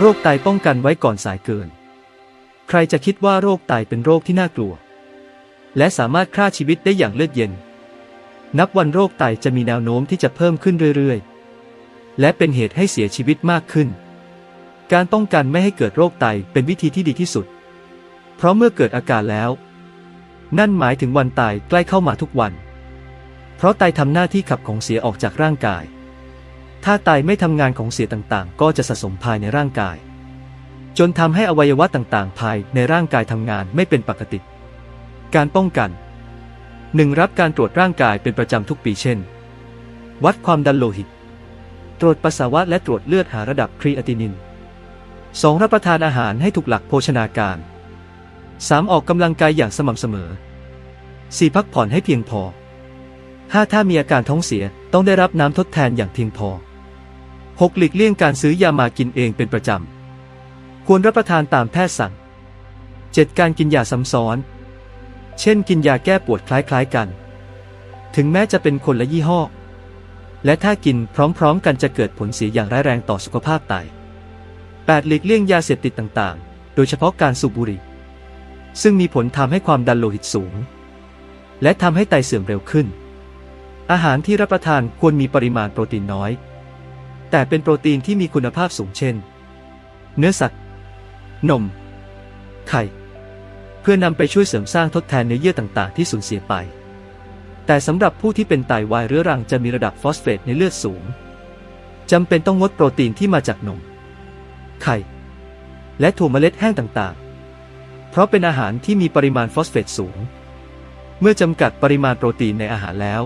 โรคไตป้องกันไว้ก่อนสายเกิน ใครจะคิดว่าโรคไตเป็นโรคที่น่ากลัว และสามารถฆ่าชีวิตได้อย่างเลือดเย็น นับวันโรคไตจะมีแนวโน้มที่จะเพิ่มขึ้นเรื่อยๆ และเป็นเหตุให้เสียชีวิตมากขึ้น การป้องกันไม่ให้เกิดโรคไตเป็นวิธีที่ดีที่สุด เพราะเมื่อเกิดอาการแล้ว นั่นหมายถึงวันตายใกล้เข้ามาทุกวัน เพราะไตทำหน้าที่ขับของเสียออกจากร่างกาย ถ้าไตไม่ทำงานของเสียต่างๆ ก็จะสะสมภายในร่างกาย จนทำให้อวัยวะต่างๆ ภายในร่างกายทำงานไม่เป็นปกติ การป้องกัน 1. รับการตรวจร่างกายเป็นประจำทุกปีเช่น วัดความดันโลหิต ตรวจปัสสาวะและตรวจเลือดหาระดับครีแอตินิน 2. รับประทานอาหารให้ถูกหลักโภชนาการ 3. ออกกำลังกายอย่างสม่ำเสมอ 4. พักผ่อนให้เพียงพอ 5. ถ้ามีอาการท้องเสียต้องได้รับน้ำทดแทนอย่างเพียงพอ 6. หลีกเลี่ยงการซื้อยามากินเองเป็นประจำ ควรรับประทานตามแพทย์สั่ง 7. การกินยาซ้ำซ้อน เช่นกินยาแก้ปวดคล้ายๆกัน ถึงแม้จะเป็นคนละยี่ห้อ และถ้ากินพร้อมๆกันจะเกิดผลเสียอย่างร้ายแรงต่อสุขภาพไต 8. หลีกเลี่ยงยาเสพติดต่างๆ โดยเฉพาะการสูบบุหรี่ ซึ่งมีผลทำให้ความดันโลหิตสูง และทำให้ไตเสื่อมเร็วขึ้น อาหารที่รับประทานควรมีปริมาณโปรตีนน้อย แต่เป็นโปรตีนที่มีคุณภาพสูงเช่น เนื้อสัตว์ นม ไข่ เพื่อนำไปช่วยเสริมสร้างทดแทนเนื้อเยื่อต่างๆ ที่สูญเสียไป แต่สำหรับผู้ที่เป็นไตวายเรื้อรังจะมีระดับฟอสเฟตในเลือดสูงจำเป็นต้องงดโปรตีนที่มาจากนม ไข่ และถั่วเมล็ดแห้งต่างๆ เพราะเป็นอาหารที่มีปริมาณฟอสเฟตสูง เมื่อจำกัดปริมาณโปรตีนในอาหารแล้ว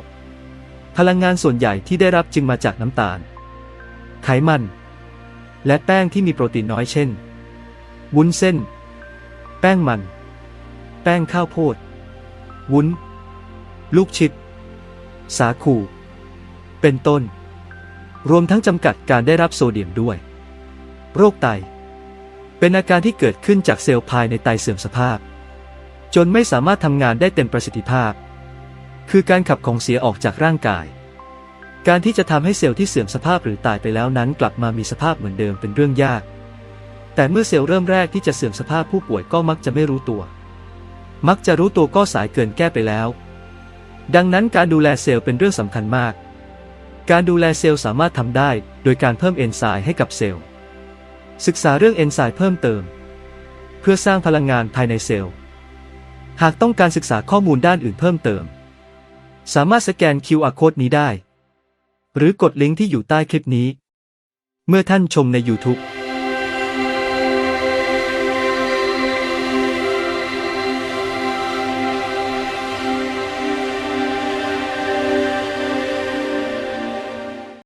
พลังงานส่วนใหญ่ที่ได้รับจึงมาจากน้ำตาล ไขมัน และแป้งที่มีโปรตีนน้อยเช่น วุ้นเส้น แป้งมัน แป้งข้าวโพด วุ้น ลูกชิด สาคู เป็นต้น รวมทั้งจำกัดการได้รับโซเดียมด้วย โรคไต เป็นอาการที่เกิดขึ้นจากเซลล์ภายในไตเสื่อมสภาพ จนไม่สามารถทำงานได้เต็มประสิทธิภาพ คือการขับของเสียออกจากร่างกาย การที่จะทำให้เซลล์ที่เสื่อมสภาพหรือตายไปแล้วนั้น กลับมามีสภาพเหมือนเดิมเป็นเรื่องยาก แต่เมื่อเซลล์เริ่มแรกที่จะเสื่อมสภาพผู้ป่วยก็มักจะไม่รู้ตัว มักจะรู้ตัวก็สายเกินแก้ไปแล้ว ดังนั้นการดูแลเซลล์เป็นเรื่องสำคัญมาก การดูแลเซลล์สามารถทำได้ โดยการเพิ่มเอนไซม์ให้กับเซลล์ ศึกษาเรื่องเอนไซม์เพิ่มเติม เพื่อสร้างพลังงานภายในเซลล์ หากต้องการศึกษาข้อมูลด้านอื่นเพิ่มเติม สามารถสแกน QR Code นี้ได้ หรือกดลิงก์ที่อยู่ใต้คลิปนี้ เมื่อท่านชมใน YouTube